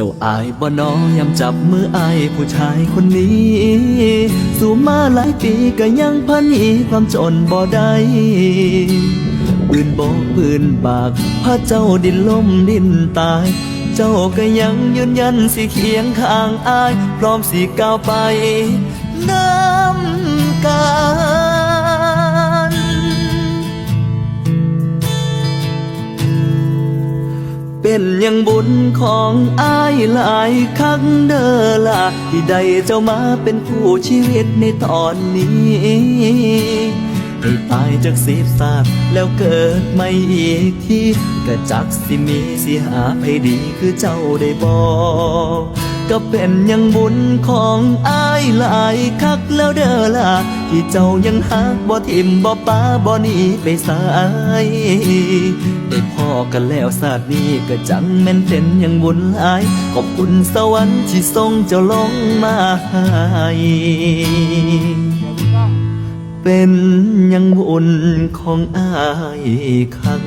จ้าอายบ่นอยำจับมืออายผู้ชายคนนี้ สู่มาหลายปีก็ยังพันอีความจนบ่ได้ปืนบอกปืนบากพระเจ้าดินล้มดินตาย เจ้าก็ยังยืนยันสิเคียงข้างอาย พร้อมสิก้าวไปน้ำ เป็นยังบุญของอายหลายครั้งเด้อละที่ได้เจ้ามาเป็นผู้ชีวิตในตอนนี้ให้ตายจากสีบศาสแล้วเกิดไม่อีกทีกะจักสิมีสิหาให้ดีคือเจ้าได้บอก ก็เป็นยังบุญของอายหลายคักแล้วเด้อล่ะที่เจ้ายังหักบ่ทิมบ่ป้าบ่หนีไปสายได้พ่อกันแล้วศาสตร์นี้ก็จังแม่นเป็นยังบุญหลาย ขอบคุณสวรรค์ที่ส่งเจ้าลงมาให้เป็นยังบุญของอายคัง